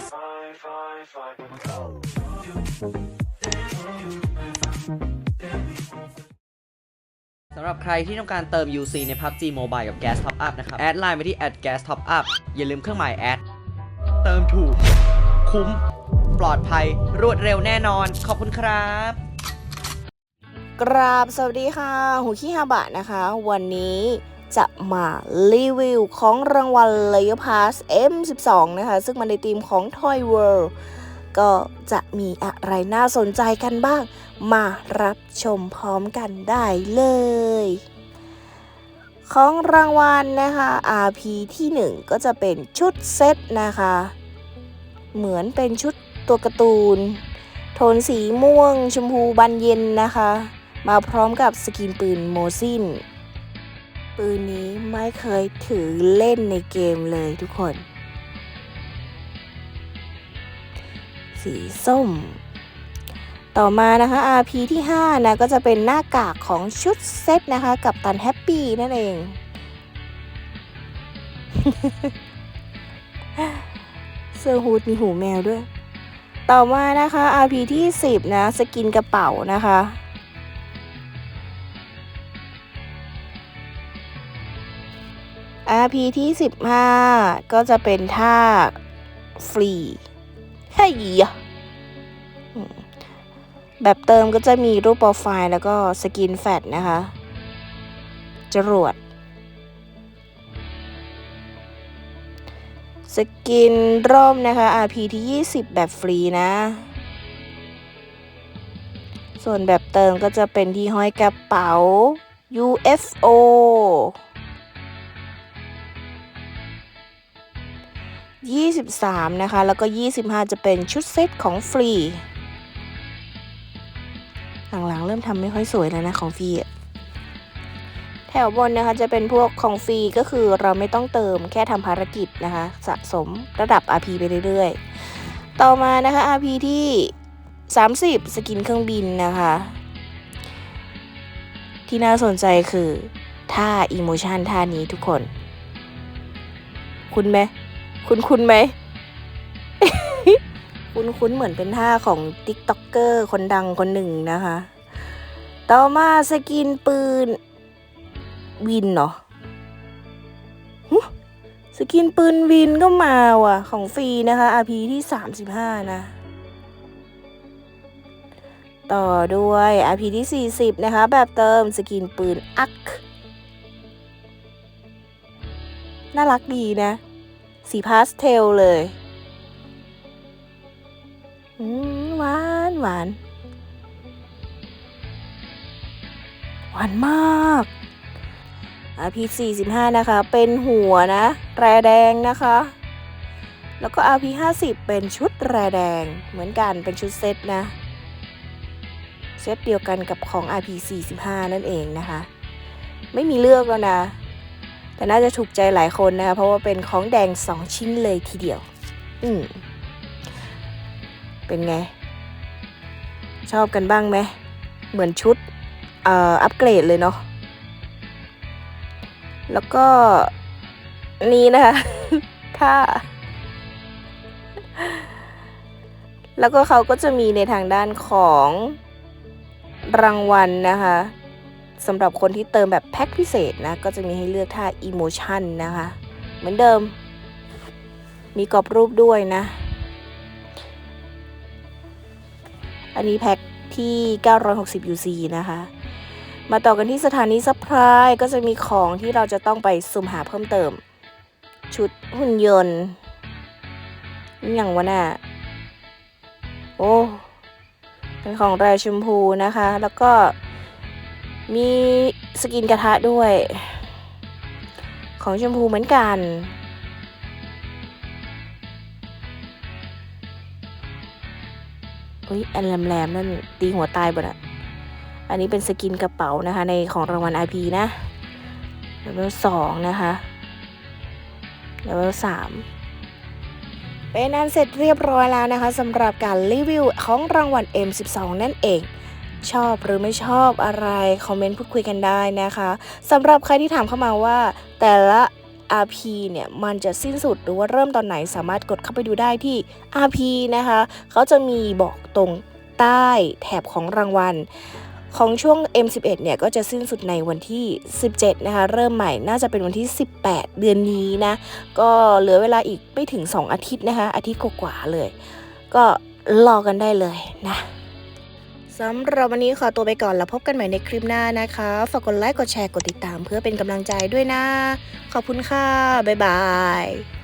สำหรับใครที่ต้องการเติม UC ใน PUBG Mobile กับ Gas Top Up นะครับ แอดไลน์ไปที่ @gas top up อย่าลืมเครื่องหมายแอด เติมถูก คุ้ม ปลอดภัย รวดเร็วแน่นอน ขอบคุณครับ กราบสวัสดีค่ะหูขี้ฮาบะนะคะ วันนี้ จะมารีวิวของรางวัล Layer Pass M12 นะคะ ซึ่งมันในธีมของ Toy World ก็จะมีอะไรน่าสนใจกันบ้าง มารับชมพร้อมกันได้เลย ของรางวัลนะคะ RP ที่ 1 ก็จะเป็นชุดเซตนะคะ เหมือนเป็นชุดตัวการ์ตูน โทนสีม่วงชมพูบานเย็นนะคะ มาพร้อมกับสกินปืนโมซิน ปืนนี้ไม่เคยถือเล่นในเกมเลยทุกคน สีส้ม ต่อมานะคะ RP ที่ 5 นะ ก็จะเป็นหน้ากากของชุดเซตนะคะ กับตันแฮปปี้นั่นเอง เสื้อฮูดมีหูแมวด้วย ต่อมานะคะ RP ที่ 10 นะ สกินกระเป๋านะคะ RP ที่ 15 ก็จะเป็นท่าฟรีเฮ้ยแบบเติมก็จะมีรูปโปรไฟล์แล้วก็สกินแฟดนะคะ จรวด สกินร่มนะคะ RP ที่ 20 แบบฟรีนะ ส่วนแบบเติมก็จะเป็นที่ห้อยกระเป๋า UFO 23 นะคะ แล้วก็ 25 จะเป็นชุดเซตของฟรี หลังๆ เริ่มทำไม่ค่อยสวยแล้วนะของฟรีแถวบนนะคะจะเป็นพวกของฟรีก็คือเราไม่ต้องเติมแค่ทำภารกิจนะคะ สะสมระดับ RP ไปเรื่อยๆ ต่อมานะคะ RP ที่ 30 สกินเครื่องบินนะคะ ที่น่าสนใจคือท่าอีโมชันท่านี้ทุกคน คุณไหม คุณคุณไหม คุณคุณเหมือนเป็นท่าของติ๊กต็อกเกอร์คนดังคนหนึ่งนะคะ ต่อมาสกินปืน วินเนาะสกินปืนวินก็มาว่ะ ของฟรีนะคะ RP ที่ 35 นะ ต่อด้วย RP ที่ 40 นะคะ แบบเติมสกินปืนอัก น่ารักดีนะ สีพาสเทลเลยหวานหวานหวานมาก RP 45 นะคะ เป็นหัวนะ แรแดงนะคะ แล้วก็ RP 50 เป็นชุดแรแดงเหมือนกันเป็นชุดเซตนะ เซตเดียวกันกับของ RP 45 นั่นเองนะคะ ไม่มีเลือกแล้วนะ แต่น่าจะถูกใจหลายคนนะคะ เพราะว่าเป็นของแดง 2 ชิ้นเลยทีเดียว อืม เป็นไง ชอบกันบ้างไหม เหมือนชุดเอ่ออัปเกรดเลยเนาะ แล้วก็นี่นะคะถ้าแล้วก็เขาก็จะมีในทางด้านของรางวัลนะคะ สำหรับคนที่เติมแบบแพ็คพิเศษนะ ก็จะมีให้เลือกท่า Emotion นะคะ เหมือนเดิม มีกรอบรูปด้วยนะ อันนี้แพ็คที่ 960 UC นะคะ มาต่อกันที่สถานีซัพพลายก็จะมีของที่เราจะต้องไปสุ่มหาเพิ่มเติม ชุดหุ่นยนต์อย่างวะน่ะโอ้เป็นของแรชมพูนะคะ แล้วก็ มีสกินกระทะด้วย ของชมพูเหมือนกัน อุ้ยอันแหลมๆนั่นตีหัวตายบ่อะอันนี้เป็นสกินกระเป๋านะคะ ในของรางวัล IP นะเลเวลสองนะคะเลเวลสามเป็นอันเสร็จเรียบร้อยแล้วนะคะสำหรับการรีวิวของรางวัล M12 นั่นเอง ชอบหรือไม่ชอบอะไร คอมเมนต์พูดคุยกันได้นะคะสำหรับใครที่ถามเข้ามาว่า แต่ละ RP เนี่ยมันจะสิ้นสุดหรือว่าเริ่มตอนไหนสามารถกดเข้าไปดูได้ที่ RP นะคะเขาจะมีบอกตรงใต้แถบของรางวัลของช่วง M11 เนี่ยก็จะสิ้นสุดในวันที่ 17 นะคะ เริ่มใหม่น่าจะเป็นวันที่ 18 เดือนนี้นะ ก็เหลือเวลาอีกไม่ถึง 2 อาทิตย์นะคะ อาทิตย์กว่าๆเลย ก็รอกันได้เลยนะ สำหรับวันนี้ขอตัวไปก่อนแล้วพบกันใหม่ในคลิปหน้านะคะ ฝากกดไลค์ กดแชร์ กดติดตามเพื่อเป็นกำลังใจด้วยนะ ขอบคุณค่ะ บ๊ายบาย